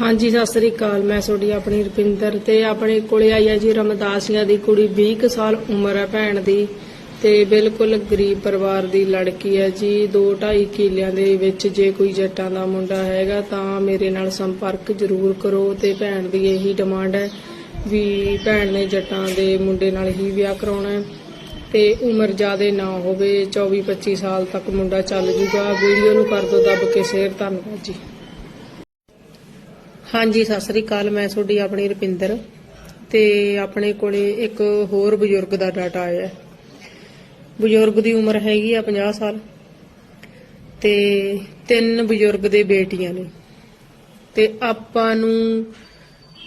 ਹਾਂਜੀ, ਸਤਿ ਸ੍ਰੀ ਅਕਾਲ। ਮੈਂ ਤੁਹਾਡੀ ਆਪਣੀ ਰੁਪਿੰਦਰ ਤੇ ਆਪਣੇ ਕੋਲੇ ਆਈ ਹੈ ਜੀ ਰਮਦਾਸੀਆਂ ਦੀ ਕੁੜੀ 20 ਕੁ ਸਾਲ ਉਮਰ ਹੈ ਭੈਣ ਦੀ ਤੇ ਬਿਲਕੁਲ ਗਰੀਬ ਪਰਿਵਾਰ ਦੀ ਲੜਕੀ ਹੈ ਜੀ। 2.5 ਕਿੱਲਿਆਂ ਦੇ ਵਿੱਚ ਜੇ ਕੋਈ ਜੱਟਾਂ ਦਾ ਮੁੰਡਾ ਹੈਗਾ ਤਾਂ ਮੇਰੇ ਨਾਲ ਸੰਪਰਕ ਜ਼ਰੂਰ ਕਰੋ ਤੇ ਭੈਣ ਦੀ ਇਹੀ ਡਿਮਾਂਡ ਹੈ ਵੀ ਭੈਣ ਨੇ ਜੱਟਾਂ ਦੇ ਮੁੰਡੇ ਨਾਲ ਹੀ ਵਿਆਹ ਕਰਾਉਣਾ ਹੈ ਤੇ ਉਮਰ ਜ਼ਿਆਦੇ ਨਾ ਹੋਵੇ। 24 25 ਸਾਲ ਤੱਕ ਮੁੰਡਾ ਚੱਲ ਜੂਗਾ। ਵੀਡੀਓ ਨੂੰ ਕਰ ਦਿਓ ਦੱਬ ਕੇ, ਸ਼ੇਅਰ। ਧੰਨਵਾਦ ਜੀ। ਹਾਂਜੀ, ਸਤਿ ਸ੍ਰੀ ਅਕਾਲ, ਮੈਂ ਤੁਹਾਡੀ ਆਪਣੀ ਰੁਪਿੰਦਰ ਤੇ ਆਪਣੇ ਕੋਲੇ ਇੱਕ ਹੋਰ ਬਜ਼ੁਰਗ ਦਾ ਡਾਟਾ ਆਇਆ ਹੈ। ਬਜ਼ੁਰਗ ਦੀ ਉਮਰ ਹੈਗੀ ਆ 50 ਸਾਲ ਤੇ ਤਿੰਨ ਬਜ਼ੁਰਗ ਦੇ ਬੇਟੀਆਂ ਨੇ। ਤੇ ਆਪਾਂ ਨੂੰ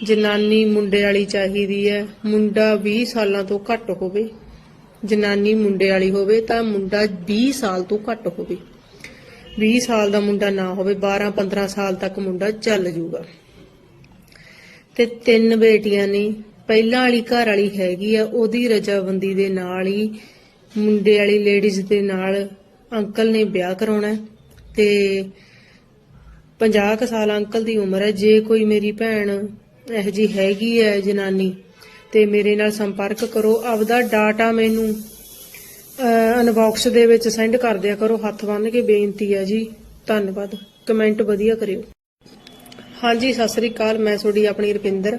ਜਨਾਨੀ ਮੁੰਡੇ ਵਾਲੀ ਚਾਹੀਦੀ ਹੈ। ਮੁੰਡਾ 20 ਸਾਲਾਂ ਤੋਂ ਘੱਟ ਹੋਵੇ, ਜਨਾਨੀ ਮੁੰਡੇ ਵਾਲੀ ਹੋਵੇ ਤਾਂ ਮੁੰਡਾ 20 ਸਾਲ ਤੋਂ ਘੱਟ ਹੋਵੇ। 20 ਸਾਲ ਦਾ ਮੁੰਡਾ ਨਾ ਹੋਵੇ 12 15 ਸਾਲ ਤੱਕ ਮੁੰਡਾ ਚੱਲ ਜੂਗਾ। ਤੇ ਤਿੰਨ ਬੇਟੀਆਂ ਨੇ। ਪਹਿਲਾਂ ਵਾਲੀ ਘਰ ਵਾਲੀ ਹੈਗੀ ਆ, ਉਹਦੀ ਰਜਾਬੰਦੀ ਦੇ ਨਾਲ ਹੀ, ਮੁੰਡੇ ਵਾਲੀ ਲੇਡੀਜ਼ ਦੇ ਨਾਲ ਅੰਕਲ ਨੇ ਵਿਆਹ ਕਰਾਉਣਾ ਹੈ ਤੇ 50 ਕੁ ਸਾਲ ਅੰਕਲ ਦੀ ਉਮਰ ਹੈ। ਜੇ ਕੋਈ ਮੇਰੀ ਭੈਣ ਇਹ ਜੀ ਹੈਗੀ ਹੈ ਜਨਾਨੀ ਤੇ ਮੇਰੇ ਨਾਲ ਸੰਪਰਕ ਕਰੋ, ਆਪਦਾ ਡਾਟਾ ਮੈਨੂੰ ਅਨਬਾਕਸ ਦੇ ਵਿੱਚ ਸੈਂਡ ਕਰ ਦਿਆ ਕਰੋ। ਹੱਥ ਬੰਨ੍ਹ ਕੇ ਬੇਨਤੀ ਹੈ ਜੀ। ਧੰਨਵਾਦ। ਕਮੈਂਟ ਵਧੀਆ ਕਰਿਓ। ਹਾਂਜੀ, ਸਤਿ ਸ੍ਰੀ ਅਕਾਲ, ਮੈਂ ਤੁਹਾਡੀ ਆਪਣੀ ਰਪਿੰਦਰ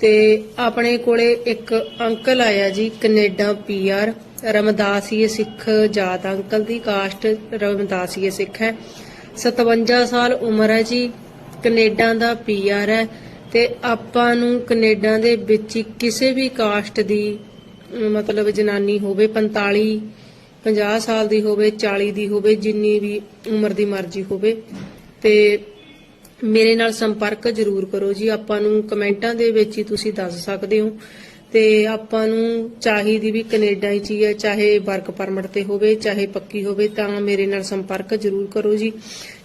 ਤੇ ਆਪਣੇ ਕੋਲੇ ਇੱਕ ਅੰਕਲ ਆਇਆ ਜੀ, ਕੈਨੇਡਾ ਪੀਆਰ ਰਮਦਾਸੀਏ ਸਿੱਖ ਜਾਤ ਅੰਕਲ ਦੀ ਕਾਸਟ ਰਮਦਾਸੀਏ ਸਿੱਖ ਹੈ। 57 ਸਾਲ ਉਮਰ ਹੈ ਜੀ, ਕੈਨੇਡਾ ਦਾ ਪੀਆਰ ਹੈ ਤੇ ਆਪਾਂ ਨੂੰ ਕੈਨੇਡਾ ਦੇ ਵਿੱਚ ਹੀ ਕਿਸੇ ਵੀ ਕਾਸਟ ਦੀ, ਮਤਲਬ ਜਨਾਨੀ ਹੋਵੇ 45 50 ਸਾਲ ਦੀ ਹੋਵੇ 40 ਦੀ ਹੋਵੇ, ਜਿੰਨੀ ਵੀ ਉਮਰ ਦੀ ਮਰਜ਼ੀ ਹੋਵੇ, ਤੇ ਮੇਰੇ ਨਾਲ ਸੰਪਰਕ ਜ਼ਰੂਰ ਕਰੋ ਜੀ। ਆਪਾਂ ਨੂੰ ਕਮੈਂਟਾਂ ਦੇ ਵਿੱਚ ਹੀ ਤੁਸੀਂ ਦੱਸ ਸਕਦੇ ਹੋ। ਤੇ ਆਪਾਂ ਨੂੰ ਚਾਹੀਦੀ ਵੀ ਕੈਨੇਡਾ 'ਚ ਹੀ ਹੈ, ਚਾਹੇ ਵਰਕ ਪਰਮਿਟ ਤੇ ਹੋਵੇ, ਚਾਹੇ ਪੱਕੀ ਹੋਵੇ, ਤਾਂ ਮੇਰੇ ਨਾਲ ਸੰਪਰਕ ਜ਼ਰੂਰ ਕਰੋ ਜੀ।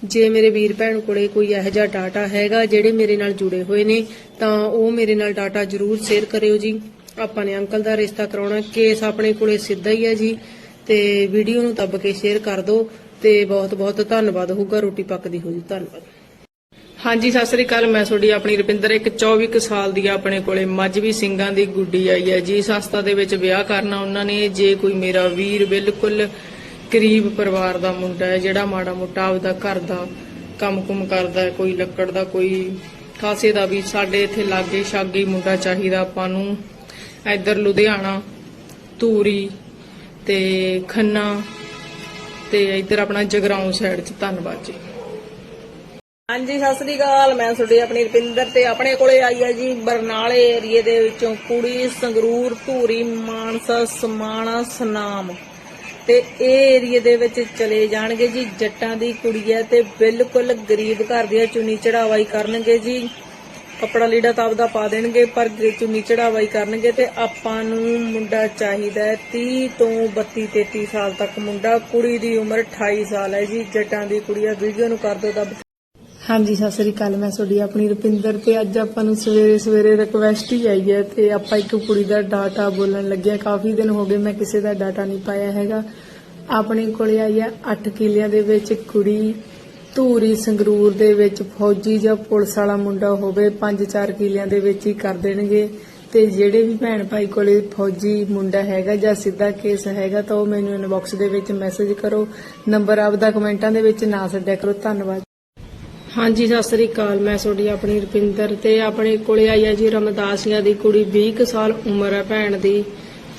ਜੇ ਮੇਰੇ ਵੀਰ ਭੈਣ ਕੋਲੇ ਕੋਈ ਇਹੋ ਜਿਹਾ ਡਾਟਾ ਹੈਗਾ, ਜਿਹੜੇ ਮੇਰੇ ਨਾਲ ਜੁੜੇ ਹੋਏ ਨੇ, ਤਾਂ ਉਹ ਮੇਰੇ ਨਾਲ ਡਾਟਾ ਜ਼ਰੂਰ ਸ਼ੇਅਰ ਕਰਿਓ ਜੀ। ਆਪਾਂ ਨੇ ਅੰਕਲ ਦਾ ਰਿਸ਼ਤਾ ਕਰਾਉਣਾ ਕੇਸ ਆਪਣੇ ਕੋਲੇ ਸਿੱਧਾ ਹੀ ਹੈ ਜੀ। ਤੇ ਵੀਡੀਓ ਨੂੰ ਦੱਬ ਕੇ ਸ਼ੇਅਰ ਕਰ ਦਿਓ। ਤੇ ਬਹੁਤ ਬਹੁਤ ਧੰਨਵਾਦ ਹੋਊਗਾ। ਰੋਟੀ ਪੱਕਦੀ ਹੋ ਜੀ। ਧੰਨਵਾਦ। ਹਾਂਜੀ, ਸਤਿ ਸ੍ਰੀ ਅਕਾਲ। ਮੈਂ ਤੁਹਾਡੀ ਆਪਣੀ ਰੁਪਿੰਦਰ। ਇੱਕ 24 ਸਾਲ ਦੀ ਆਪਣੇ ਕੋਲੇ ਮੱਝਵੀ ਸਿੰਘਾਂ ਦੀ ਗੁੱਡੀ ਆਈ ਹੈ। ਜੀ ਸਸਤਾ ਦੇ ਵਿੱਚ ਵਿਆਹ ਕਰਨਾ ਉਹਨਾਂ ਨੇ। ਜੇ ਕੋਈ ਮੇਰਾ ਵੀਰ ਬਿਲਕੁਲ ਗਰੀਬ ਪਰਿਵਾਰ ਦਾ ਮੁੰਡਾ ਹੈ, ਜਿਹੜਾ ਮਾੜਾ ਮੋਟਾ ਆਪਦਾ ਘਰ ਦਾ ਕੰਮ-ਕੁਮ ਕਰਦਾ ਹੈ, ਕੋਈ ਲੱਕੜ ਦਾ, ਕੋਈ ਖਾਸੇ ਦਾ ਵੀ, ਸਾਡੇ ਇੱਥੇ ਲਾਗੇ ਛਾਗੇ ਹੀ ਮੁੰਡਾ ਚਾਹੀਦਾ ਆਪਾਂ ਨੂੰ। ਇੱਧਰ ਲੁਧਿਆਣਾ, ਧੂਰੀ ਤੇ ਖੰਨਾ ਤੇ ਇੱਧਰ ਆਪਣਾ ਜਗਰਾਉਂ ਸਾਈਡ 'ਚ। ਧੰਨਵਾਦ ਜੀ। ਹਾਂਜੀ ਸਤਿ ਸ੍ਰੀ ਅਕਾਲ। ਮੈਂ ਤੁਹਾਡੀ ਆਪਣੀ ਰੁਪਿੰਦਰ ਤੇ ਆਪਣੇ ਕੋਲੇ ਆਈ ਹੈ ਜੀ ਬਰਨਾਲੇ ਏਰੀਏ ਦੇ ਵਿੱਚੋਂ ਕੁੜੀ ਸੰਗਰੂਰ ਧੂਰੀ ਮਾਨਸਾ ਸਮਾਣਾ ਸਨਾਮ। ਤੇ ਇਹ ਏਰੀਏ ਦੇ ਵਿੱਚ ਚਲੇ ਜਾਣਗੇ ਜੀ ਜੱਟਾਂ ਦੀ ਕੁੜੀ ਹੈ ਤੇ ਬਿਲਕੁਲ ਗਰੀਬ ਘਰ ਦੀ ਹੈ, ਚੁੰਨੀ ਚੜਾਵਾਈ ਕਰਨਗੇ ਜੀ। ਕੱਪੜਾ ਲੀੜਾ ਤਾਂ ਆਪਦਾ ਪਾ ਦੇਣਗੇ ਪਰ ਜੇ ਚੁੰਨੀ ਚੜਾਵਾਈ ਕਰਨਗੇ ਤੇ ਆਪਾਂ ਨੂੰ ਮੁੰਡਾ ਚਾਹੀਦਾ ਹੈ 30 ਤੋਂ 32 33 ਸਾਲ ਤੱਕ ਮੁੰਡਾ। ਕੁੜੀ ਦੀ ਉਮਰ 28 ਸਾਲ ਹੈ ਜੀ ਜੱਟਾਂ ਦੀ ਕੁੜੀ ਹੈ ਵੀਡੀਓ ਨੂੰ ਕਰ ਦਿਓ ਦੱਬ ਹਾਂਜੀ, ਸਤਿ ਸ੍ਰੀ ਅਕਾਲ। ਮੈਂ ਤੁਹਾਡੀ ਆਪਣੀ ਰੁਪਿੰਦਰ ਤੇ ਅੱਜ ਆਪਾਂ ਨੂੰ ਸਵੇਰੇ ਸਵੇਰੇ ਰਿਕਵੈਸਟ ਹੀ ਆਈ ਹੈ ਤੇ ਆਪਾਂ ਇੱਕ ਕੁੜੀ ਦਾ ਡਾਟਾ ਬੋਲਣ ਲੱਗਿਆ ਕਾਫੀ ਦਿਨ ਹੋ ਗਏ ਮੈਂ ਕਿਸੇ ਦਾ ਡਾਟਾ ਨਹੀਂ ਪਾਇਆ ਹੈਗਾ। ਆਪਣੇ ਕੋਲੇ ਆਈ ਹੈ 8 ਕਿੱਲਿਆਂ ਦੇ ਵਿੱਚ ਕੁੜੀ, ਧੂਰੀ ਸੰਗਰੂਰ ਦੇ ਵਿੱਚ ਫੌਜੀ ਜਾਂ ਪੁਲਿਸ ਵਾਲਾ ਮੁੰਡਾ ਹੋਵੇ 5-4 ਕਿਲਿਆਂ ਦੇ ਵਿੱਚ ਹੀ ਕਰ ਦੇਣਗੇ। ਤੇ ਜਿਹੜੇ ਵੀ ਭੈਣ ਭਾਈ ਕੋਲੇ ਫੌਜੀ ਮੁੰਡਾ ਹੈਗਾ ਜਾਂ ਸਿੱਧਾ ਕੇਸ ਹੈਗਾ ਤਾਂ ਉਹ ਮੈਨੂੰ ਇਨਬਾਕਸ ਦੇ ਵਿੱਚ ਮੈਸੇਜ ਕਰੋ। ਨੰਬਰ ਆਪਦਾ ਕਮੈਂਟਾਂ ਦੇ ਵਿੱਚ ਨਾ ਛੱਡਿਆ ਕਰੋ। ਧੰਨਵਾਦ। ਹਾਂਜੀ, ਸਤਿ ਸ੍ਰੀ ਅਕਾਲ। ਮੈਂ ਤੁਹਾਡੀ ਆਪਣੀ ਰੁਪਿੰਦਰ ਤੇ ਆਪਣੇ ਕੋਲੇ ਆਈ ਹੈ ਜੀ ਰਮਦਾਸੀਆਂ ਦੀ ਕੁੜੀ 20 ਕੁ ਸਾਲ ਉਮਰ ਹੈ ਭੈਣ ਦੀ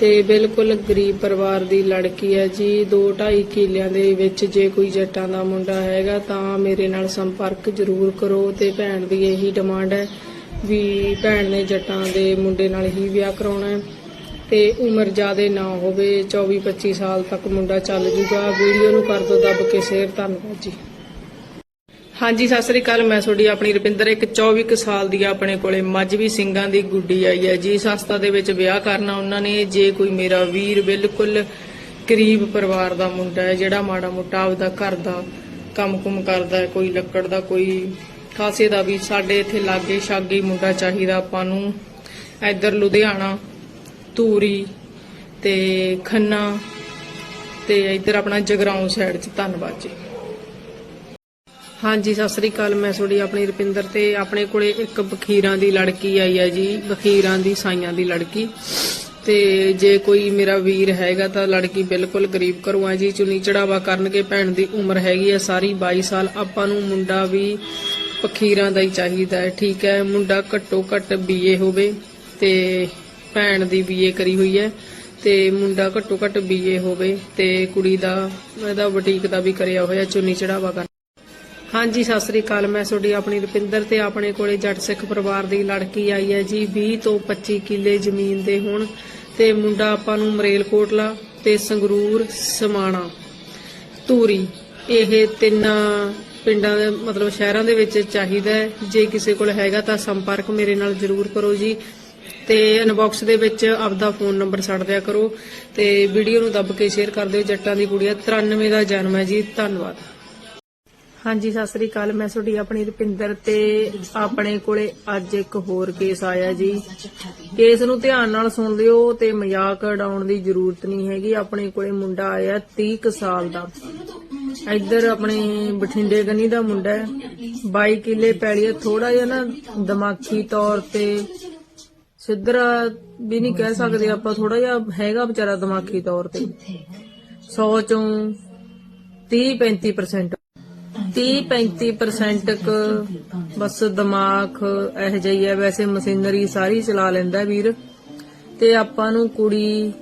ਤੇ ਬਿਲਕੁਲ ਗਰੀਬ ਪਰਿਵਾਰ ਦੀ ਲੜਕੀ ਹੈ ਜੀ। 2.5 ਕਿੱਲਿਆਂ ਦੇ ਵਿੱਚ ਜੇ ਕੋਈ ਜੱਟਾਂ ਦਾ ਮੁੰਡਾ ਹੈਗਾ ਤਾਂ ਮੇਰੇ ਨਾਲ ਸੰਪਰਕ ਜ਼ਰੂਰ ਕਰੋ ਤੇ ਭੈਣ ਦੀ ਇਹੀ ਡਿਮਾਂਡ ਹੈ ਵੀ ਭੈਣ ਨੇ ਜੱਟਾਂ ਦੇ ਮੁੰਡੇ ਨਾਲ ਹੀ ਵਿਆਹ ਕਰਾਉਣਾ ਹੈ ਤੇ ਉਮਰ ਜ਼ਿਆਦੇ ਨਾ ਹੋਵੇ। 24 25 ਸਾਲ ਤੱਕ ਮੁੰਡਾ ਚੱਲ ਜੂਗਾ। ਵੀਡੀਓ ਨੂੰ ਕਰ ਦਿਓ ਦੱਬ ਕੇ, ਸ਼ੇਅਰ ਧੰਨਵਾਦ ਜੀ। ਹਾਂਜੀ, ਸਤਿ ਸ੍ਰੀ ਅਕਾਲ। ਮੈਂ ਤੁਹਾਡੀ ਆਪਣੀ ਰੁਪਿੰਦਰ, ਇੱਕ 24 ਕੁ ਸਾਲ ਦੀ ਆਪਣੇ ਕੋਲੇ ਮੱਝਵੀ ਸਿੰਘਾਂ ਦੀ ਗੁੱਡੀ ਆਈ ਹੈ। ਜੀ ਸਸਤਾ ਦੇ ਵਿੱਚ ਵਿਆਹ ਕਰਨਾ ਉਹਨਾਂ ਨੇ। ਜੇ ਕੋਈ ਮੇਰਾ ਵੀਰ ਬਿਲਕੁਲ ਗਰੀਬ ਪਰਿਵਾਰ ਦਾ ਮੁੰਡਾ ਹੈ, ਜਿਹੜਾ ਮਾੜਾ ਮੋਟਾ ਆਪਦਾ ਘਰ ਦਾ ਕੰਮ-ਕੁਮ ਕਰਦਾ ਹੈ, ਕੋਈ ਲੱਕੜ ਦਾ, ਕੋਈ ਖਾਸੇ ਦਾ ਵੀ ਸਾਡੇ ਇੱਥੇ ਲਾਗੇ ਛਾਗੇ ਮੁੰਡਾ ਚਾਹੀਦਾ ਆਪਾਂ ਨੂੰ। ਇੱਧਰ ਲੁਧਿਆਣਾ, ਧੂਰੀ ਤੇ ਖੰਨਾ ਤੇ ਇੱਧਰ ਆਪਣਾ ਜਗਰਾਉਂ ਸਾਈਡ 'ਚ। ਧੰਨਵਾਦ ਜੀ। ਹਾਂਜੀ, ਸਤਿ ਸ੍ਰੀ ਅਕਾਲ। ਮੈਂ ਤੁਹਾਡੀ ਆਪਣੀ ਰੁਪਿੰਦਰ ਤੇ ਆਪਣੇ ਕੋਲੇ ਇੱਕ ਬਖੀਰਾਂ ਦੀ ਲੜਕੀ ਆਈ ਹੈ ਜੀ, ਬਖੀਰਾਂ ਦੀ ਸਾਈਆਂ ਦੀ ਲੜਕੀ। ਤੇ ਜੇ ਕੋਈ ਮੇਰਾ ਵੀਰ ਹੈਗਾ ਤਾਂ ਲੜਕੀ ਬਿਲਕੁਲ ਗਰੀਬ ਘਰੋਂ ਆ ਜੀ, ਚੁੰਨੀ ਚੜਾਵਾ ਕਰਨਗੇ, ਭੈਣ ਦੀ ਉਮਰ ਹੈਗੀ ਹੈ ਸਾਰੀ 22 ਸਾਲ। ਆਪਾਂ ਨੂੰ ਮੁੰਡਾ ਵੀ ਬਖੀਰਾਂ ਦਾ ਹੀ ਚਾਹੀਦਾ ਹੈ, ਠੀਕ ਹੈ। ਮੁੰਡਾ ਘੱਟੋ ਘੱਟ ਬੀਏ ਹੋਵੇ ਤੇ ਭੈਣ ਦੀ ਬੀਏ ਕਰੀ ਹੋਈ ਹੈ ਤੇ ਮੁੰਡਾ ਘੱਟੋ ਘੱਟ ਬੀਏ ਹੋਵੇ ਤੇ ਕੁੜੀ ਦਾ, ਇਹਦਾ ਬੁਟੀਕ ਦਾ ਵੀ ਕਰਿਆ ਹੋਇਆ, ਚੁੰਨੀ ਚੜਾਵਾ ਕਰ ਹਾਂਜੀ, ਸਤਿ ਸ੍ਰੀ ਅਕਾਲ। ਮੈਂ ਤੁਹਾਡੀ ਆਪਣੀ ਰੁਪਿੰਦਰ ਤੇ ਆਪਣੇ ਕੋਲੇ ਜੱਟ ਸਿੱਖ ਪਰਿਵਾਰ ਦੀ ਲੜਕੀ ਆਈ ਹੈ ਜੀ 20 ਤੋਂ 25 ਕਿੱਲੇ ਜ਼ਮੀਨ ਦੇ ਹੁਣ ਤੇ ਮੁੰਡਾ ਆਪਾਂ ਨੂੰ ਮਰੇਲਕੋਟਲਾ ਤੇ ਸੰਗਰੂਰ, ਸਮਾਣਾ, ਧੂਰੀ। ਇਹ ਤਿੰਨ ਪਿੰਡਾਂ ਦੇ, ਮਤਲਬ ਸ਼ਹਿਰਾਂ ਦੇ ਵਿੱਚ ਚਾਹੀਦਾ ਹੈ। ਜੇ ਕਿਸੇ ਕੋਲ ਹੈਗਾ ਤਾਂ ਸੰਪਰਕ ਮੇਰੇ ਨਾਲ ਜ਼ਰੂਰ ਕਰੋ ਜੀ। ਤੇ ਇਨਬਾਕਸ ਦੇ ਵਿੱਚ ਆਪਦਾ ਫੋਨ ਨੰਬਰ ਛੱਡ ਦਿਆ ਕਰੋ ਤੇ ਵੀਡੀਓ ਨੂੰ ਦੱਬ ਕੇ ਸ਼ੇਅਰ ਕਰ ਦਿਓ ਜੱਟਾਂ ਦੀ ਕੁੜੀ ਹੈ 93 ਦਾ ਜਨਮ ਹੈ ਜੀ। ਧੰਨਵਾਦ। ਹਾਂਜੀ, ਸਤਿ ਸ੍ਰੀ ਅਕਾਲ। ਮੈਂ ਤੁਹਾਡੀ ਆਪਣੀ ਰੁਪਿੰਦਰ ਤੇ ਆਪਣੇ ਕੋਲੇ ਅੱਜ ਇੱਕ ਹੋਰ ਕੇਸ ਆਇਆ ਜੀ। ਕੇਸ ਨੂੰ ਧਿਆਨ ਨਾਲ ਸੁਣ ਲਿਓ ਤੇ ਮਜ਼ਾਕ ਉਡਾਉਣ ਦੀ ਜ਼ਰੂਰਤ ਨਹੀਂ ਹੈਗੀ। ਆਪਣੇ ਕੋਲੇ ਮੁੰਡਾ ਆਇਆ 30 ਸਾਲ ਦਾ। ਇੱਧਰ ਆਪਣੇ ਬਠਿੰਡੇ ਗਨੀ ਦਾ ਮੁੰਡਾ ਹੈ। 22 ਕਿੱਲੇ ਪੈਲੀ ਥੋੜਾ ਜਿਹਾ ਨਾ ਦਿਮਾਗੀ ਤੌਰ ਤੇ ਸਿੱਧਰਾ ਵੀ ਨਹੀਂ ਕਹਿ ਸਕਦੇ ਆਪਾਂ। ਥੋੜਾ ਜਿਹਾ ਹੈਗਾ ਵਿਚਾਰਾ ਦਿਮਾਗੀ ਤੌਰ ਤੇ। 100 ਚੋਂ 30 35% 30-35% ਕ ਬਸ ਦਿਮਾਗ ਇਹ ਜਿਹੀ ਹੈ, ਵੈਸੇ ਮਸ਼ੀਨਰੀ ਸਾਰੀ ਚਲਾ ਲੈਂਦਾ ਵੀਰ। ਤੇ ਆਪਾਂ ਨੂੰ ਕੁੜੀ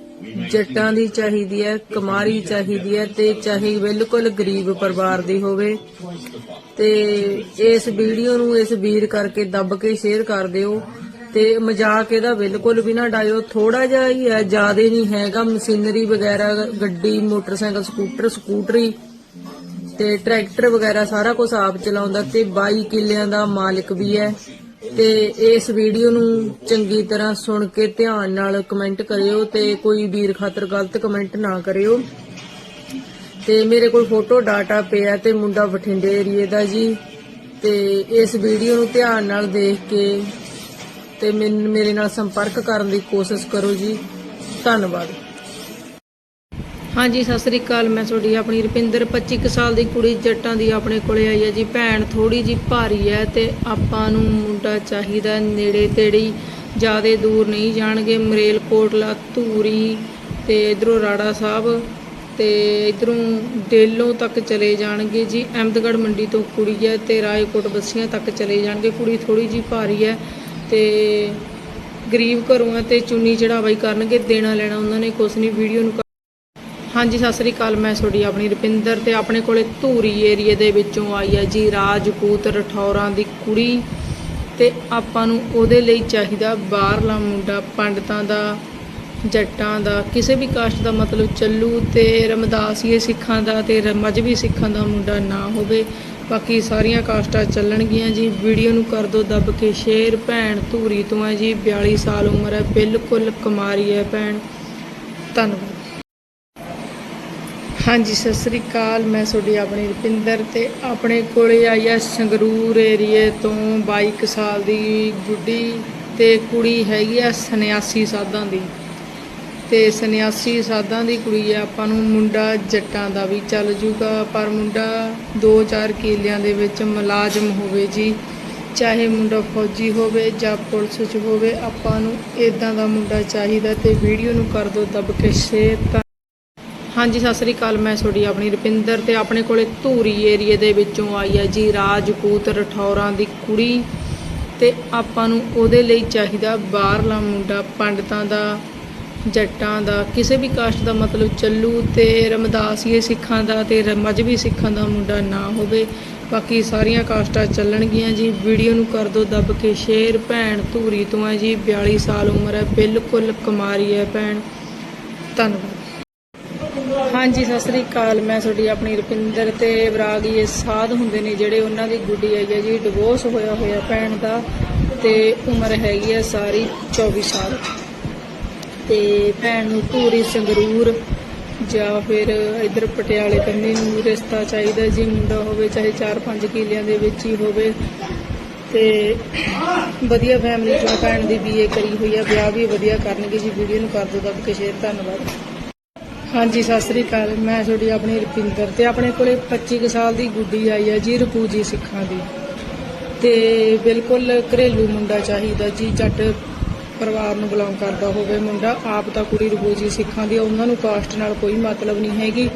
ਜੱਟਾਂ ਦੀ ਚਾਹੀਦੀ ਹੈ, ਕੁਮਾਰੀ ਚਾਹੀਦੀ ਹੈ ਤੇ ਚਾਹੇ ਬਿਲਕੁਲ ਗਰੀਬ ਪਰਿਵਾਰ ਦੀ ਹੋਵੇ। ਤੇ ਇਸ ਵੀਡੀਓ ਨੂੰ ਇਸ ਵੀਰ ਕਰਕੇ ਦੱਬ ਕੇ ਸ਼ੇਅਰ ਕਰ ਦਿਓ। ਤੇ ਮਜ਼ਾਕ ਇਹਦਾ ਬਿਲਕੁਲ ਵੀ ਨਾ ਡਾਇਓ ਥੋੜਾ ਜਿਹਾ ਹੀ ਹੈ, ਜ਼ਿਆਦਾ ਨਹੀਂ ਹੈਗਾ ਮਸ਼ੀਨਰੀ ਵਗੈਰਾ, ਗੱਡੀ, ਮੋਟਰਸਾਈਕਲ, ਸਕੂਟਰ, ਸਕੂਟਰੀ। ਤੇ ਟਰੈਕਟਰ ਵਗੈਰਾ ਸਾਰਾ ਕੁਝ ਆਪ ਚਲਾਉਂਦਾ ਤੇ 22 ਕਿੱਲਿਆਂ ਦਾ ਮਾਲਕ ਵੀ ਹੈ। ਤੇ ਇਸ ਵੀਡੀਓ ਨੂੰ ਚੰਗੀ ਤਰ੍ਹਾਂ ਸੁਣ ਕੇ ਧਿਆਨ ਨਾਲ ਕਮੈਂਟ ਕਰਿਓ ਤੇ ਕੋਈ ਵੀਰ ਖਾਤਰ ਗਲਤ ਕਮੈਂਟ ਨਾ ਕਰਿਓ। ਤੇ ਮੇਰੇ ਕੋਲ ਫੋਟੋ ਡਾਟਾ ਪਿਆ ਤੇ ਮੁੰਡਾ ਬਠਿੰਡੇ ਏਰੀਏ ਦਾ ਜੀ। ਤੇ ਇਸ ਵੀਡੀਓ ਨੂੰ ਧਿਆਨ ਨਾਲ ਦੇਖ ਕੇ ਤੇ ਮੈਨ- ਮੇਰੇ ਨਾਲ ਸੰਪਰਕ ਕਰਨ ਦੀ ਕੋਸ਼ਿਸ਼ ਕਰੋ ਜੀ। ਧੰਨਵਾਦ। ਹਾਂਜੀ, ਸਤਿ ਸ੍ਰੀ ਅਕਾਲ। ਮੈਂ ਤੁਹਾਡੀ ਆਪਣੀ ਰੁਪਿੰਦਰ 25 ਕੁ ਸਾਲ ਦੀ ਕੁੜੀ ਜੱਟਾਂ ਦੀ ਆਪਣੇ ਕੋਲੇ ਆਈ ਹੈ ਜੀ। ਭੈਣ ਥੋੜੀ ਜੀ ਭਾਰੀ ਹੈ ਤੇ ਆਪਾਂ ਨੂੰ ਮੁੰਡਾ ਚਾਹੀਦਾ ਨੇੜੇ ਤੇੜੀ ਹੀ ਜਿਆਦੇ ਦੂਰ ਨਹੀਂ ਜਾਣਗੇ। ਮਰੇਲਕੋਟਲਾ, ਧੂਰੀ ਤੇ ਇਧਰੋਂ ਰਾੜਾ ਸਾਹਿਬ ਤੇ ਇਧਰੋਂ ਡੇਲੋਂ ਤੱਕ ਚਲੇ ਜਾਣਗੇ ਜੀ। ਅਹਿਮਦਗੜ੍ਹ ਮੰਡੀ ਤੋਂ ਕੁੜੀ ਹੈ ਤੇ ਰਾਏਕੋਟ ਬੱਸੀਆਂ ਤੱਕ ਚਲੇ ਜਾਣਗੇ। ਕੁੜੀ ਥੋੜੀ ਜੀ ਭਾਰੀ ਹੈ ਤੇ ਗਰੀਬ ਘਰੋਂ ਹੈ ਤੇ ਚੁੰਨੀ ਚੜਾਵਾਈ ਕਰਨਗੇ। ਦੇਣਾ ਲੈਣਾ ਉਹਨਾਂ ਨੇ ਕੁਛ ਨਹੀਂ। ਵੀਡੀਓ ਨੂੰ ਹਾਂਜੀ, ਸਤਿ ਸ੍ਰੀ ਅਕਾਲ। ਮੈਂ ਤੁਹਾਡੀ ਆਪਣੀ ਰੁਪਿੰਦਰ ਤੇ ਆਪਣੇ ਕੋਲੇ ਧੂਰੀ ਏਰੀਏ ਦੇ ਵਿੱਚੋਂ ਆਈ ਹੈ ਜੀ, ਰਾਜਪੂਤ ਰਠੌਰਾਂ ਦੀ ਕੁੜੀ। ਤੇ ਆਪਾਂ ਨੂੰ ਉਹਦੇ ਲਈ ਚਾਹੀਦਾ ਬਾਹਰਲਾ ਮੁੰਡਾ, ਪੰਡਤਾਂ ਦਾ, ਜੱਟਾਂ ਦਾ, ਕਿਸੇ ਵੀ ਕਾਸਟ ਦਾ ਮਤਲਬ ਚੱਲੂ ਤੇ ਰਮਦਾਸੀਏ ਸਿੱਖਾਂ ਦਾ ਤੇ ਮਜ਼ਬੀ ਸਿੱਖਾਂ ਦਾ ਮੁੰਡਾ ਨਾ ਹੋਵੇ। ਬਾਕੀ ਸਾਰੀਆਂ ਕਾਸਟਾਂ ਚੱਲਣਗੀਆਂ ਜੀ। ਵੀਡੀਓ ਨੂੰ ਕਰ ਦਿਓ ਦੱਬ ਕੇ ਸ਼ੇਅਰ। ਭੈਣ ਧੂਰੀ ਤੋਂ ਹੈ ਜੀ 42 ਸਾਲ ਉਮਰ ਹੈ। ਬਿਲਕੁਲ ਕੁਮਾਰੀ ਹੈ ਭੈਣ। ਧੰਨਵਾਦ। ਹਾਂਜੀ, ਸਤਿ ਸ੍ਰੀ ਅਕਾਲ। ਮੈਂ ਤੁਹਾਡੀ ਆਪਣੀ ਰੁਪਿੰਦਰ ਤੇ ਆਪਣੇ ਕੋਲੇ ਆਈ ਆ ਸੰਗਰੂਰ ਏਰੀਏ ਤੋਂ 22 ਕੁ ਸਾਲ ਦੀ ਗੁੱਡੀ ਤੇ ਕੁੜੀ ਹੈਗੀ ਆ 89 ਸਾਧਾਂ ਦੀ। ਤੇ 89 ਸਾਧਾਂ ਦੀ ਕੁੜੀ ਆ, ਆਪਾਂ ਨੂੰ ਮੁੰਡਾ ਜੱਟਾਂ ਦਾ ਵੀ ਚੱਲ ਜੂਗਾ, ਪਰ ਮੁੰਡਾ 2-4 ਕਿਲਿਆਂ ਦੇ ਵਿੱਚ ਮੁਲਾਜ਼ਮ ਹੋਵੇ ਜੀ। ਚਾਹੇ ਮੁੰਡਾ ਫੌਜੀ ਹੋਵੇ ਜਾਂ ਪੁਲਿਸ 'ਚ ਹੋਵੇ, ਆਪਾਂ ਨੂੰ ਇਦਾਂ ਦਾ ਮੁੰਡਾ ਚਾਹੀਦਾ ਤੇ ਵੀਡੀਓ ਨੂੰ ਕਰ ਦਿਓ ਦੱਬ ਕੇ ਸ਼ੇਅਰ ਹਾਂਜੀ, ਸਤਿ ਸ੍ਰੀ ਅਕਾਲ। ਮੈਂ ਤੁਹਾਡੀ ਆਪਣੀ ਰੁਪਿੰਦਰ ਤੇ ਆਪਣੇ ਕੋਲੇ ਧੂਰੀ ਏਰੀਏ ਦੇ ਵਿੱਚੋਂ ਆਈ ਹੈ ਜੀ, ਰਾਜਪੂਤ ਰਠੌਰਾਂ ਦੀ ਕੁੜੀ ਤੇ ਆਪਾਂ ਨੂੰ ਉਹਦੇ ਲਈ ਚਾਹੀਦਾ ਬਾਹਰਲਾ ਮੁੰਡਾ, ਪੰਡਤਾਂ ਦਾ, ਜੱਟਾਂ ਦਾ, ਕਿਸੇ ਵੀ ਕਾਸਟ ਦਾ ਮਤਲਬ ਚੱਲੂ ਤੇ ਰਮਦਾਸੀਏ ਸਿੱਖਾਂ ਦਾ ਤੇ ਰ- ਸਿੱਖਾਂ ਦਾ ਮੁੰਡਾ ਨਾ ਹੋਵੇ। ਬਾਕੀ ਸਾਰੀਆਂ ਕਾਸਟਾਂ ਚੱਲਣਗੀਆਂ ਜੀ। ਵੀਡੀਓ ਨੂੰ ਕਰ ਦਿਓ ਦੱਬ ਕੇ ਸ਼ੇਅਰ ਭੈਣ ਧੂਰੀ ਤੋਂ ਹੈ ਜੀ। 42 ਸਾਲ ਉਮਰ ਹੈ, ਬਿਲਕੁਲ ਕੁਮਾਰੀ ਹੈ ਭੈਣ। ਧੰਨਵਾਦ। ਹਾਂਜੀ, ਸਤਿ ਸ੍ਰੀ ਅਕਾਲ। ਮੈਂ ਤੁਹਾਡੀ ਆਪਣੀ ਰੁਪਿੰਦਰ ਤੇ ਬਰਾਗੀ ਇਹ ਸਾਧ ਹੁੰਦੇ ਨੇ ਜਿਹੜੇ ਉਹਨਾਂ ਦੀ ਗੁੱਡੀ ਆਈ ਹੈ ਜੀ ਡਿਵੋਰਸ ਹੋਇਆ ਹੋਇਆ ਭੈਣ ਦਾ ਤੇ ਉਮਰ ਹੈਗੀ ਹੈ ਸਾਰੀ 24 ਸਾਲ। ਤੇ ਭੈਣ ਨੂੰ ਪੂਰੀ ਸੰਗਰੂਰ ਜਾਂ ਫਿਰ ਇਧਰ ਪਟਿਆਲੇ ਕੰਨੀ ਨੂੰ ਰਿਸ਼ਤਾ ਚਾਹੀਦਾ ਜੀ, ਮੁੰਡਾ ਹੋਵੇ ਚਾਹੇ 4-5 ਕਿਲਿਆਂ ਦੇ ਵਿੱਚ ਹੀ ਹੋਵੇ। ਤੇ ਵਧੀਆ ਫੈਮਿਲੀ ਚੋਂ ਭੈਣ ਦੀ ਬੀਏ ਕਰੀ ਹੋਈ ਆ ਵਿਆਹ ਵੀ ਵਧੀਆ ਕਰਨਗੇ ਜੀ, ਵੀਡੀਓ ਨੂੰ ਕਰ ਦਿਓ ਦੱਬ ਕੇ ਸ਼ੇਅਰ ਧੰਨਵਾਦ। ਹਾਂਜੀ ਸਤਿ ਸ੍ਰੀ ਅਕਾਲ। ਮੈਂ ਤੁਹਾਡੀ ਆਪਣੀ ਰੁਪਿੰਦਰ ਤੇ ਆਪਣੇ ਕੋਲੇ 25 ਕੁ ਸਾਲ ਦੀ ਗੁੱਡੀ ਆਈ ਹੈ ਜੀ ਰਪੂਜੀ ਸਿੱਖਾਂ ਦੀ। ਤੇ ਬਿਲਕੁਲ ਘਰੇਲੂ ਮੁੰਡਾ ਚਾਹੀਦਾ ਜੀ ਜੱਟ ਪਰਿਵਾਰ ਨੂੰ ਬਿਲੋਂਗ ਕਰਦਾ ਹੋਵੇ ਮੁੰਡਾ। ਆਪ ਤਾਂ ਕੁੜੀ ਰਪੂਜੀ ਸਿੱਖਾਂ ਦੀ ਆ, ਉਹਨਾਂ ਨੂੰ ਕਾਸਟ ਨਾਲ ਕੋਈ ਮਤਲਬ ਨਹੀਂ ਹੈਗੀ।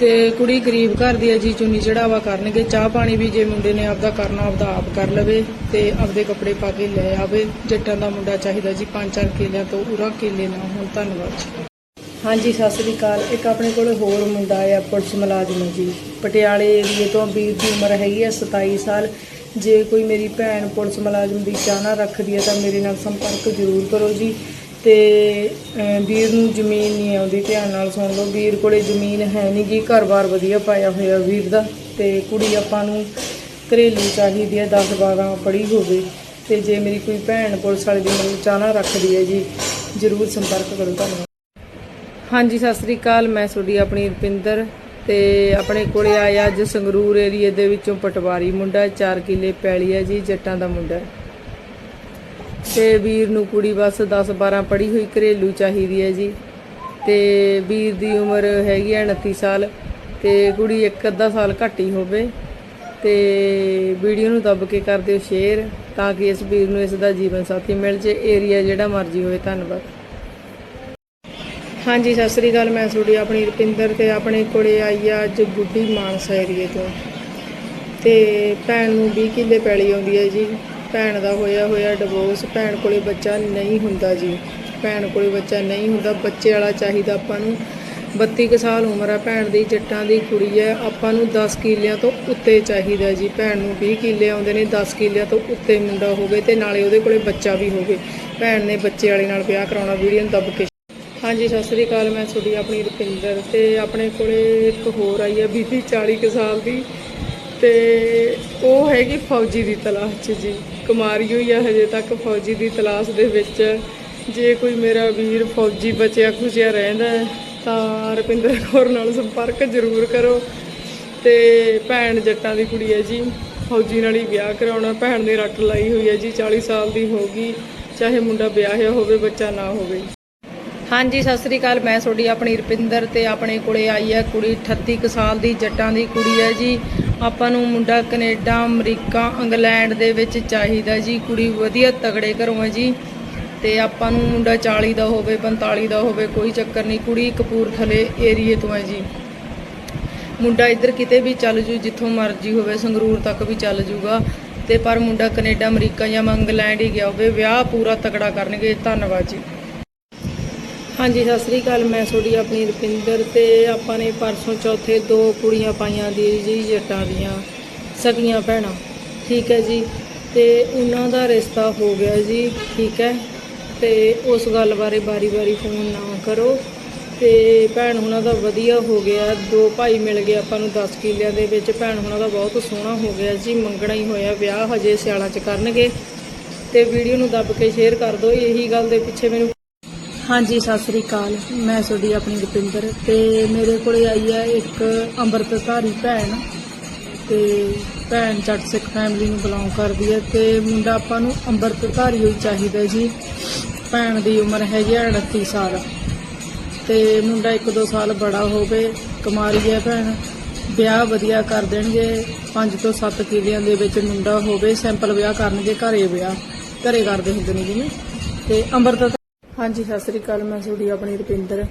ਤੇ ਕੁੜੀ ਗਰੀਬ ਘਰ ਦੀ ਹੈ ਜੀ ਚੁੰਨੀ ਚੜਾਵਾ ਕਰਨਗੇ ਚਾਹ ਪਾਣੀ ਵੀ ਜੇ ਮੁੰਡੇ ਨੇ ਆਪਦਾ ਕਰਨਾ ਆਪਦਾ ਆਪ ਕਰ ਲਵੇ ਤੇ ਆਪਦੇ ਕੱਪੜੇ ਪਾ ਕੇ ਲੈ ਆਵੇ। ਜੱਟਾਂ ਦਾ ਮੁੰਡਾ ਚਾਹੀਦਾ ਜੀ ਪੰਜ ਚਾਰ ਕਿੱਲਿਆਂ ਤੋਂ ਉਰਾ ਕਿੱਲੇ ਨਾ ਹੋਣ। ਧੰਨਵਾਦ ਜੀ। ਹਾਂਜੀ, ਸਤਿ ਸ੍ਰੀ ਅਕਾਲ। ਇੱਕ ਆਪਣੇ ਕੋਲ ਹੋਰ ਮੁੰਡਾ ਆ ਪੁਲਿਸ ਮੁਲਾਜ਼ਮ ਜੀ। ਪਟਿਆਲੇ ਏਰੀਏ ਤੋਂ ਵੀਰ ਦੀ ਉਮਰ ਹੈਗੀ ਆ 27 ਸਾਲ। ਜੇ ਕੋਈ ਮੇਰੀ ਭੈਣ ਪੁਲਿਸ ਮੁਲਾਜ਼ਮ ਦੀ ਚਾਹਨਾ ਰੱਖਦੀ ਹੈ, ਤਾਂ ਮੇਰੇ ਨਾਲ ਸੰਪਰਕ ਜ਼ਰੂਰ ਕਰੋ ਜੀ। ਤੇ ਵੀਰ ਨੂੰ ਜ਼ਮੀਨ ਨਹੀਂ ਆਉਂਦੀ, ਧਿਆਨ ਨਾਲ ਸੁਣ ਲਓ। ਵੀਰ ਕੋਲੇ ਜ਼ਮੀਨ ਹੈ ਨਹੀਂ ਗੀ, ਘਰ-ਬਾਰ ਵਧੀਆ ਪਾਇਆ ਹੋਇਆ ਵੀਰ ਦਾ। ਤੇ ਕੁੜੀ ਆਪਾਂ ਨੂੰ ਘਰੇਲੂ ਚਾਹੀਦੀ ਹੈ 10 12 ਪੜ੍ਹੀ ਹੋਵੇ। ਤੇ ਜੇ ਮੇਰੀ ਕੋਈ ਭੈਣ ਪੁਲਿਸ ਵਾਲੇ ਦੀ ਮਤਲਬ ਚਾਹਨਾ ਰੱਖਦੀ ਹੈ ਜੀ, ਜ਼ਰੂਰ ਸੰਪਰਕ ਕਰੋ ਧੰਨਵਾਦ। ਹਾਂਜੀ, ਸਤਿ ਸ੍ਰੀ ਅਕਾਲ। ਮੈਂ ਤੁਹਾਡੀ ਆਪਣੀ ਰੁਪਿੰਦਰ ਤੇ ਆਪਣੇ ਕੋਲੇ ਆਇਆ ਅੱਜ ਸੰਗਰੂਰ ਏਰੀਏ ਦੇ ਵਿੱਚੋਂ ਪਟਵਾਰੀ ਮੁੰਡਾ 4 ਕਿਲੇ ਪੈਲੀ ਹੈ ਜੀ, ਜੱਟਾਂ ਦਾ ਮੁੰਡਾ ਤੇ ਵੀਰ ਨੂੰ ਕੁੜੀ ਬਸ 10 12 ਪੜ੍ਹੀ ਹੋਈ, ਘਰੇਲੂ ਚਾਹੀਦੀ ਹੈ ਜੀ। ਤੇ ਵੀਰ ਦੀ ਉਮਰ ਹੈਗੀ ਹੈ 29 ਸਾਲ ਤੇ ਕੁੜੀ ਇੱਕ ਅੱਧਾ ਸਾਲ ਘੱਟ ਹੀ ਹੋਵੇ। ਤੇ ਵੀਡੀਓ ਨੂੰ ਦੱਬ ਕੇ ਕਰ ਦਿਓ ਸ਼ੇਅਰ ਤਾਂ ਕਿ ਇਸ ਵੀਰ ਨੂੰ ਇਸ ਦਾ ਜੀਵਨ ਸਾਥੀ ਮਿਲ ਜੇ। ਏਰੀਆ ਜਿਹੜਾ ਮਰਜ਼ੀ ਹੋਵੇ, ਧੰਨਵਾਦ। ਹਾਂਜੀ, ਸਤਿ ਸ੍ਰੀ ਅਕਾਲ। ਮੈਂ ਤੁਹਾਡੀ ਆਪਣੀ ਰੁਪਿੰਦਰ ਤੇ ਆਪਣੇ ਕੋਲੇ ਆਈ ਆ ਅੱਜ ਗੁੱਡੀ ਮਾਨਸਾ ਏਰੀਏ ਤੋਂ। ਤੇ ਭੈਣ ਨੂੰ 20 ਕਿੱਲੇ ਪੈਲੀ ਆਉਂਦੀ ਹੈ ਜੀ। ਭੈਣ ਦਾ ਹੋਇਆ ਹੋਇਆ ਡਿਵੋਰਸ ਭੈਣ ਕੋਲੇ ਬੱਚਾ ਨਹੀਂ ਹੁੰਦਾ ਜੀ। ਭੈਣ ਕੋਲੇ ਬੱਚਾ ਨਹੀਂ ਹੁੰਦਾ। ਬੱਚੇ ਵਾਲਾ ਚਾਹੀਦਾ ਆਪਾਂ ਨੂੰ। 32 ਕੁ ਸਾਲ ਉਮਰ ਆ ਭੈਣ ਦੀ, ਜੱਟਾਂ ਦੀ ਕੁੜੀ ਹੈ। ਆਪਾਂ ਨੂੰ 10 ਕਿੱਲਿਆਂ ਤੋਂ ਉੱਤੇ ਚਾਹੀਦਾ ਜੀ। ਭੈਣ ਨੂੰ 20 ਕਿੱਲੇ ਆਉਂਦੇ ਨੇ 10 ਕਿੱਲਿਆਂ ਤੋਂ ਉੱਤੇ ਮੁੰਡਾ ਹੋਵੇ ਤੇ ਨਾਲੇ ਉਹਦੇ ਕੋਲੇ ਬੱਚਾ ਵੀ ਹੋਵੇ। ਭੈਣ ਨੇ ਬੱਚੇ ਵਾਲੇ ਨਾਲ ਵਿਆਹ ਕਰਾਉਣਾ, ਵੀਡੀਓ ਨੂੰ ਦੱਬ ਕੇ ਹਾਂਜੀ, ਸਤਿ ਸ੍ਰੀ ਅਕਾਲ, ਮੈਂ ਤੁਹਾਡੀ ਆਪਣੀ ਰੁਪਿੰਦਰ ਤੇ ਆਪਣੇ ਕੋਲੇ ਇੱਕ ਹੋਰ ਆਈ ਹੈ ਬੀਬੀ 40 ਕੁ ਸਾਲ ਦੀ ਤੇ ਉਹ ਹੈਗੀ ਫੌਜੀ ਦੀ ਤਲਾਸ਼ 'ਚ ਜੀ। ਕੁਮਾਰੀ ਹੋਈ ਆ ਹਜੇ ਤੱਕ ਫੌਜੀ ਦੀ ਤਲਾਸ਼ ਦੇ ਵਿੱਚ। ਜੇ ਕੋਈ ਮੇਰਾ ਵੀਰ ਫੌਜੀ ਬਚਿਆ ਖੁਸ਼ਿਆ ਰਹਿੰਦਾ ਤਾਂ ਰੁਪਿੰਦਰ ਕੌਰ ਨਾਲ ਸੰਪਰਕ ਜ਼ਰੂਰ ਕਰੋ। ਤੇ ਭੈਣ ਜੱਟਾਂ ਦੀ ਕੁੜੀ ਹੈ ਜੀ, ਫੌਜੀ ਨਾਲ ਹੀ ਵਿਆਹ ਕਰਾਉਣਾ। ਭੈਣ ਨੇ ਰੱਟ ਲਾਈ ਹੋਈ ਹੈ ਜੀ 40 ਸਾਲ ਦੀ ਹੋ ਗਈ। ਚਾਹੇ ਮੁੰਡਾ ਵਿਆਹਿਆ ਹੋਵੇ, ਬੱਚਾ ਨਾ ਹੋਵੇ। ਹਾਂਜੀ, ਸਤਿ ਸ੍ਰੀ ਅਕਾਲ। ਮੈਂ ਤੁਹਾਡੀ ਆਪਣੀ ਰੁਪਿੰਦਰ ਤੇ ਆਪਣੇ ਕੋਲੇ ਆਈ ਹੈ ਕੁੜੀ 38 ਕੁ ਸਾਲ ਦੀ, ਜੱਟਾਂ ਦੀ ਕੁੜੀ ਹੈ ਜੀ। ਆਪਾਂ ਨੂੰ ਮੁੰਡਾ ਕੈਨੇਡਾ, ਅਮਰੀਕਾ, ਇੰਗਲੈਂਡ ਦੇ ਵਿੱਚ ਚਾਹੀਦਾ ਜੀ। ਕੁੜੀ ਵਧੀਆ ਤਗੜੇ ਘਰੋਂ ਹੈ ਜੀ। ਤੇ ਆਪਾਂ ਨੂੰ ਮੁੰਡਾ 40 ਦਾ ਹੋਵੇ 45 ਦਾ ਹੋਵੇ, ਕੋਈ ਚੱਕਰ ਨਹੀਂ। ਕੁੜੀ ਕਪੂਰਥਲੇ ਏਰੀਏ ਤੋਂ ਹੈ ਜੀ। ਮੁੰਡਾ ਇੱਧਰ ਕਿਤੇ ਵੀ ਚੱਲ ਜੂ, ਜਿੱਥੋਂ ਮਰਜ਼ੀ ਹੋਵੇ, ਸੰਗਰੂਰ ਤੱਕ ਵੀ ਚੱਲ ਜੂਗਾ। ਤੇ ਪਰ ਮੁੰਡਾ ਕੈਨੇਡਾ, ਅਮਰੀਕਾ ਜਾਂ ਇੰਗਲੈਂਡ ਹੀ ਗਿਆ ਹੋਵੇ, ਵਿਆਹ ਪੂਰਾ ਤਕੜਾ ਕਰਨਗੇ। ਧੰਨਵਾਦ ਜੀ। ਹਾਂਜੀ, ਸਤਿ ਸ੍ਰੀ ਅਕਾਲ। ਮੈਂ ਤੁਹਾਡੀ ਆਪਣੀ ਰੁਪਿੰਦਰ ਤੇ ਆਪਾਂ ਨੇ ਪਰਸੋਂ ਚੌਥੇ ਦੋ ਕੁੜੀਆਂ ਪਾਈਆਂ ਦੀ ਜੀ, ਜੱਟਾਂ ਦੀਆਂ ਸਕੀਆਂ ਭੈਣਾਂ। ਠੀਕ ਹੈ ਜੀ। ਤੇ ਉਹਨਾਂ ਦਾ ਰਿਸ਼ਤਾ ਹੋ ਗਿਆ ਜੀ, ਠੀਕ ਹੈ। ਤੇ ਉਸ ਗੱਲ ਬਾਰੇ ਬਾਰੀ-ਬਾਰੀ ਫੋਨ ਨਾ ਕਰੋ। ਤੇ ਭੈਣ ਹੁਣਾਂ ਦਾ ਵਧੀਆ ਹੋ ਗਿਆ। ਦੋ ਭਾਈ ਮਿਲ ਗਏ, ਆਪਾਂ ਨੂੰ 10 ਕਿੱਲਿਆਂ ਦੇ ਵਿੱਚ। ਭੈਣ ਹੁਣਾਂ ਦਾ ਬਹੁਤ ਸੋਹਣਾ ਹੋ ਗਿਆ ਜੀ, ਮੰਗਣਾ ਹੀ ਹੋਇਆ, ਵਿਆਹ ਹਜੇ ਸਿਆਲਾਂ 'ਚ ਕਰਨਗੇ। ਤੇ ਵੀਡੀਓ ਨੂੰ ਦੱਬ ਕੇ ਸ਼ੇਅਰ ਕਰ ਦਿਓ। ਇਹੀ ਗੱਲ ਦੇ ਪਿੱਛੇ ਮੈਨੂੰ ਹਾਂਜੀ, ਸਤਿ ਸ੍ਰੀ ਅਕਾਲ। ਮੈਂ ਤੁਹਾਡੀ ਆਪਣੀ ਰੁਪਿੰਦਰ ਤੇ ਮੇਰੇ ਕੋਲੇ ਆਈ ਹੈ ਇੱਕ ਅੰਮ੍ਰਿਤਧਾਰੀ ਭੈਣ ਤੇ ਭੈਣ ਜੱਟ ਸਿੱਖ ਫੈਮਿਲੀ ਨੂੰ ਬਿਲੋਂਗ ਕਰਦੀ ਹੈ ਤੇ ਮੁੰਡਾ ਆਪਾਂ ਨੂੰ ਅੰਮ੍ਰਿਤਧਾਰੀ ਹੋਈ ਚਾਹੀਦਾ ਜੀ। ਭੈਣ ਦੀ ਉਮਰ ਹੈਗੀ ਹੈ 38 ਸਾਲ ਤੇ ਮੁੰਡਾ 1-2 ਸਾਲ ਬੜਾ ਹੋਵੇ ਕੁਮਾਰੀ ਹੈ ਭੈਣ। ਵਿਆਹ ਵਧੀਆ ਕਰ ਦੇਣਗੇ 5 ਤੋਂ 7 ਕਿਲਿਆਂ ਦੇ ਵਿੱਚ ਮੁੰਡਾ ਹੋਵੇ ਸਿੰਪਲ ਵਿਆਹ ਕਰਨਗੇ, ਘਰੇ ਵਿਆਹ, ਘਰੇ ਕਰਦੇ ਹੁੰਦੇ ਨੇ ਜਿਵੇਂ ਤੇ ਅੰਮ੍ਰਿਤ ਹਾਂਜੀ ਸਤਿ ਸ੍ਰੀ ਅਕਾਲ ਮੈਂ ਤੁਹਾਡੀ ਆਪਣੀ ਰੁਪਿੰਦਰ।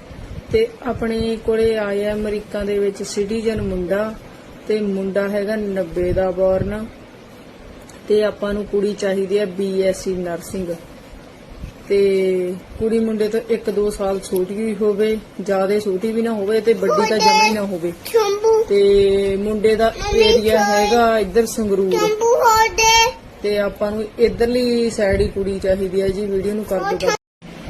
ਤੇ ਆਪਣੇ ਕੋਲੇ ਆਇਆ ਅਮਰੀਕਾ ਦੇ ਵਿੱਚ ਸਿਟੀਜ਼ਨ ਮੁੰਡਾ ਤੇ ਮੁੰਡਾ ਹੈਗਾ 90 ਦਾ ਬੋਰਨ ਤੇ ਆਪਾਂ ਨੂੰ ਕੁੜੀ ਚਾਹੀਦੀ ਹੈ ਬੀਐਸਸੀ ਨਰਸਿੰਗ। ਤੇ ਕੁੜੀ ਮੁੰਡੇ ਤੋਂ 1-2 ਸਾਲ ਛੋਟੀ ਵੀ ਹੋਵੇ ਜ਼ਿਆਦਾ ਛੋਟੀ ਵੀ ਨਾ ਹੋਵੇ ਤੇ ਵੱਡੀ ਤਾਂ ਜਮਾ ਹੀ ਨਾ ਹੋਵੇ। ਤੇ ਮੁੰਡੇ ਦਾ ਏਰੀਆ ਹੈਗਾ ਇੱਧਰ ਸੰਗਰੂਰ। ਤੇ ਆਪਾਂ ਨੂੰ ਇਧਰਲੀ ਸਾਈਡ ਹੀ ਕੁੜੀ ਚਾਹੀਦੀ ਹੈ ਜੀ ਵੀਡੀਓ ਨੂੰ ਕਰ ਦਿਓ।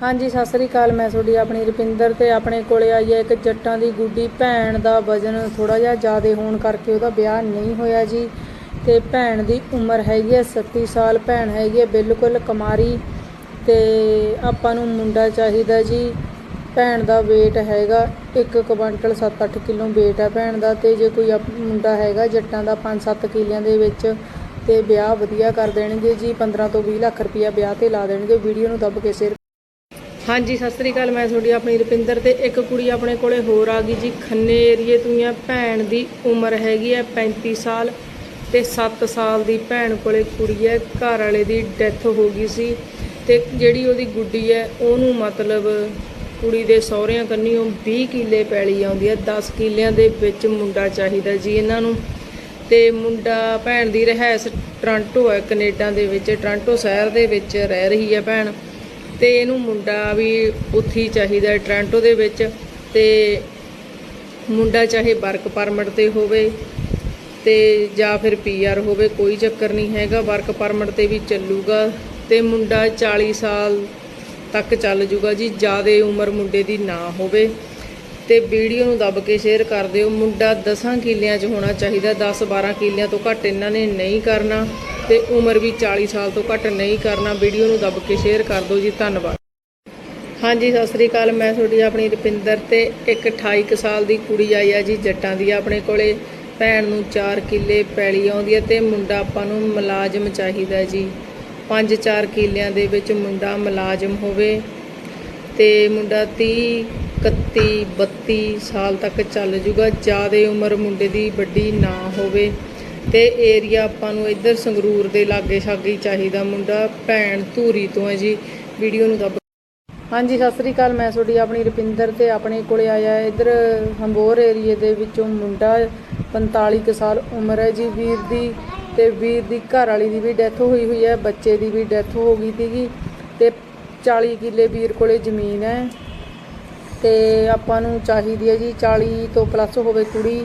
ਹਾਂਜੀ, ਸਤਿ ਸ੍ਰੀ ਅਕਾਲ। ਮੈਂ ਤੁਹਾਡੀ ਆਪਣੀ ਰੁਪਿੰਦਰ ਤੇ ਆਪਣੇ ਕੋਲੇ ਆਈ ਹੈ ਇੱਕ ਜੱਟਾਂ ਦੀ ਗੁੱਡੀ। ਭੈਣ ਦਾ ਵਜ਼ਨ ਥੋੜਾ ਜਿਹਾ ਜ਼ਿਆਦਾ ਹੋਣ ਕਰਕੇ ਉਹਦਾ ਵਿਆਹ ਨਹੀਂ ਹੋਇਆ ਜੀ। ਤੇ ਭੈਣ ਦੀ ਉਮਰ ਹੈਗੀ ਹੈ 37 ਸਾਲ। ਭੈਣ ਹੈਗੀ ਹੈ ਬਿਲਕੁਲ ਕੁਮਾਰੀ ਤੇ ਆਪਾਂ ਨੂੰ ਮੁੰਡਾ ਚਾਹੀਦਾ ਜੀ। ਭੈਣ ਦਾ weight ਹੈਗਾ 1 ਕੁਇੰਟਲ 7-8 ਕਿਲੋ weight ਹੈ ਭੈਣ ਦਾ ਤੇ ਜੇ ਕੋਈ ਆਪ- ਮੁੰਡਾ ਹੈਗਾ ਜੱਟਾਂ ਦਾ 5-7 ਕਿੱਲਿਆਂ ਦੇ ਵਿੱਚ ਤੇ ਵਿਆਹ ਵਧੀਆ ਕਰ ਦੇਣਗੇ ਜੀ। 15 ਤੋਂ 20 ਲੱਖ ਰੁਪਇਆ ਵਿਆਹ ਤੇ ਲਾ ਦੇਣਗੇ। ਵੀਡੀਓ ਨੂੰ ਦੱਬ ਕੇ ਸ਼ੇਅਰ ਹਾਂਜੀ, ਸਤਿ ਸ੍ਰੀ ਅਕਾਲ, ਮੈਂ ਤੁਹਾਡੀ ਆਪਣੀ ਰੁਪਿੰਦਰ ਤੇ ਇੱਕ ਕੁੜੀ ਆਪਣੇ ਕੋਲੇ ਹੋਰ ਆ ਗਈ ਜੀ। ਖੰਨੇ ਏਰੀਏ ਤੋਂ ਆ, ਭੈਣ ਦੀ ਉਮਰ ਹੈਗੀ ਹੈ 35 ਸਾਲ ਤੇ 7 ਸਾਲ ਦੀ ਭੈਣ ਕੋਲੇ ਕੁੜੀ ਹੈ ਘਰ ਵਾਲੇ ਦੀ ਡੈਥ ਹੋ ਗਈ ਸੀ ਤੇ ਜਿਹੜੀ ਉਹਦੀ ਗੁੱਡੀ ਹੈ ਉਹਨੂੰ ਮਤਲਬ ਕੁੜੀ ਦੇ ਸਹੁਰਿਆਂ ਕੰਨੀ ਉਹ 20 ਕਿੱਲੇ ਪੈਲੀ ਆਉਂਦੀ ਹੈ 10 ਕਿੱਲਿਆਂ ਦੇ ਵਿੱਚ ਮੁੰਡਾ ਚਾਹੀਦਾ ਜੀ ਇਹਨਾਂ ਨੂੰ। ਤੇ ਮੁੰਡਾ, ਭੈਣ ਦੀ ਰਹਿਸ ਟ੍ਰਾਂਟੋ ਹੈ ਕੈਨੇਡਾ ਦੇ ਵਿੱਚ, ਟ੍ਰਾਂਟੋ ਸ਼ਹਿਰ ਦੇ ਵਿੱਚ ਰਹਿ ਰਹੀ ਹੈ ਭੈਣ। ਤੇ ਇਹਨੂੰ ਮੁੰਡਾ ਵੀ ਉੱਥੇ ਹੀ ਚਾਹੀਦਾ ਹੈ, ਟ੍ਰਾਂਟੋ ਦੇ ਵਿੱਚ। ਤੇ ਮੁੰਡਾ ਚਾਹੇ ਵਰਕ ਪਰਮਿਟ ਤੇ ਹੋਵੇ ਤੇ ਜਾਂ ਫਿਰ ਪੀਆਰ ਹੋਵੇ, ਕੋਈ ਚੱਕਰ ਨਹੀਂ ਹੈਗਾ, ਵਰਕ ਪਰਮਿਟ ਤੇ ਵੀ ਚੱਲੂਗਾ। ਤੇ ਮੁੰਡਾ 40 ਸਾਲ ਤੱਕ ਚੱਲ ਜੂਗਾ ਜੀ, ਜ਼ਿਆਦਾ ਉਮਰ ਮੁੰਡੇ ਦੀ ਨਾ ਹੋਵੇ। ਤੇ ਵੀਡੀਓ ਨੂੰ ਦੱਬ ਕੇ ਸ਼ੇਅਰ ਕਰ ਦਿਓ। ਮੁੰਡਾ 10 ਕਿੱਲਿਆਂ 'ਚ ਹੋਣਾ ਚਾਹੀਦਾ 10 12 ਕਿੱਲਿਆਂ ਤੋਂ ਘੱਟ ਇਹਨਾਂ ਨੇ ਨਹੀਂ ਕਰਨਾ ਤੇ ਉਮਰ ਵੀ 40 ਸਾਲ ਤੋਂ ਘੱਟ ਨਹੀਂ ਕਰਨਾ। ਵੀਡੀਓ ਨੂੰ ਦੱਬ ਕੇ ਸ਼ੇਅਰ ਕਰ ਦਿਓ ਜੀ, ਧੰਨਵਾਦ। ਹਾਂਜੀ, ਸਤਿ ਸ੍ਰੀ ਅਕਾਲ। ਮੈਂ ਤੁਹਾਡੀ ਆਪਣੀ ਰੁਪਿੰਦਰ ਤੇ ਇੱਕ 28 ਕੁ ਸਾਲ ਦੀ ਕੁੜੀ ਆਈ ਆ ਜੀ, ਜੱਟਾਂ ਦੀ ਆਪਣੇ ਕੋਲੇ। ਭੈਣ ਨੂੰ 4 ਕਿੱਲੇ ਪੈਲੀ ਆਉਂਦੀ ਹੈ ਤੇ ਮੁੰਡਾ ਆਪਾਂ ਨੂੰ ਮੁਲਾਜ਼ਮ ਚਾਹੀਦਾ ਜੀ। 5-4 ਕਿੱਲਿਆਂ ਦੇ ਵਿੱਚ ਮੁੰਡਾ ਮੁਲਾਜ਼ਮ ਹੋਵੇ। ਤੇ ਮੁੰਡਾ 30 31 32 ਸਾਲ ਤੱਕ ਚੱਲ ਜੂਗਾ। ਜ਼ਿਆਦਾ ਉਮਰ ਮੁੰਡੇ ਦੀ ਵੱਡੀ ਨਾ ਹੋਵੇ। ਤੇ ਏਰੀਆ ਆਪਾਂ ਨੂੰ ਇੱਧਰ ਸੰਗਰੂਰ ਦੇ ਲਾਗੇ ਛਾਗੇ ਚਾਹੀਦਾ ਮੁੰਡਾ। ਭੈਣ ਧੂਰੀ ਤੋਂ ਹੈ ਜੀ। ਵੀਡੀਓ ਨੂੰ ਦੱਬ ਹਾਂਜੀ, ਸਤਿ ਸ੍ਰੀ ਅਕਾਲ। ਮੈਂ ਤੁਹਾਡੀ ਆਪਣੀ ਰੁਪਿੰਦਰ ਤੇ ਆਪਣੇ ਕੋਲੇ ਆਇਆ ਇੱਧਰ ਹੰਬੋਰ ਏਰੀਏ ਦੇ ਵਿੱਚੋਂ ਮੁੰਡਾ 45 ਕੁ ਸਾਲ ਉਮਰ ਹੈ ਜੀ। ਵੀਰ ਦੀ ਤੇ ਵੀਰ ਦੀ ਘਰ ਵਾਲੀ ਦੀ ਵੀ ਡੈਥ ਹੋਈ ਹੋਈ ਹੈ। ਬੱਚੇ ਦੀ ਵੀ ਡੈਥ ਹੋ ਗਈ ਸੀਗੀ। 40 ਕਿੱਲੇ ਵੀਰ ਕੋਲੇ ਜ਼ਮੀਨ ਹੈ ਤੇ ਆਪਾਂ ਨੂੰ ਚਾਹੀਦੀ ਹੈ ਜੀ 40 ਤੋਂ ਪਲੱਸ ਹੋਵੇ ਕੁੜੀ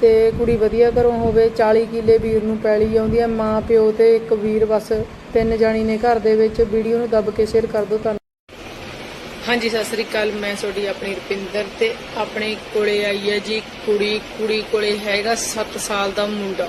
ਤੇ ਕੁੜੀ ਵਧੀਆ ਘਰੋਂ ਹੋਵੇ 40 ਕਿੱਲੇ ਵੀਰ ਨੂੰ ਪੈਲੀ ਆਉਂਦੀ ਹੈ, ਮਾਂ ਪਿਓ ਤੇ ਇੱਕ ਵੀਰ ਬਸ, ਤਿੰਨ ਜਾਣੀ ਨੇ ਘਰ ਦੇ ਵਿੱਚ, ਵੀਡੀਓ ਨੂੰ ਦੱਬ ਕੇ ਸ਼ੇਅਰ ਕਰ ਦਿਓ ਧੰਨਵਾਦ ਹਾਂਜੀ, ਸਤਿ ਸ੍ਰੀ ਅਕਾਲ, ਮੈਂ ਤੁਹਾਡੀ ਆਪਣੀ ਰੁਪਿੰਦਰ ਤੇ ਆਪਣੇ ਕੋਲੇ ਆਈ ਹੈ ਜੀ, ਕੁੜੀ ਕੁੜੀ ਕੋਲੇ ਹੈਗਾ 7 ਸਾਲ ਦਾ ਮੁੰਡਾ।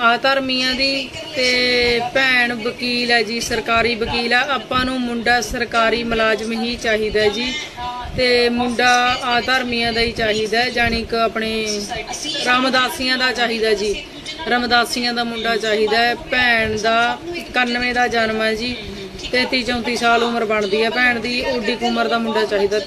ਆ ਧਰਮੀਆਂ ਦੀ ਤੇ ਭੈਣ ਵਕੀਲ ਹੈ ਜੀ, ਸਰਕਾਰੀ ਵਕੀਲ ਆ। ਆਪਾਂ ਨੂੰ ਮੁੰਡਾ ਸਰਕਾਰੀ ਮੁਲਾਜ਼ਮ ਹੀ ਚਾਹੀਦਾ ਹੈ ਜੀ ਤੇ ਮੁੰਡਾ ਆ ਧਰਮੀਆਂ ਦਾ ਹੀ ਚਾਹੀਦਾ ਹੈ ਜਾਣੀ ਕਿ ਆਪਣੇ ਰਾਮਦਾਸੀਆਂ ਦਾ ਚਾਹੀਦਾ ਜੀ। ਰਾਮਦਾਸੀਆਂ ਦਾ ਮੁੰਡਾ ਚਾਹੀਦਾ ਹੈ, ਭੈਣ ਦਾ 91 ਦਾ ਜਨਮ ਹੈ ਜੀ 33 34 ਸਾਲ ਉਮਰ ਬਣਦੀ ਹੈ। ਭੈਣ ਦੀ ਓਡੀ ਉਮਰ ਦਾ ਮੁੰਡਾ ਚਾਹੀਦਾ।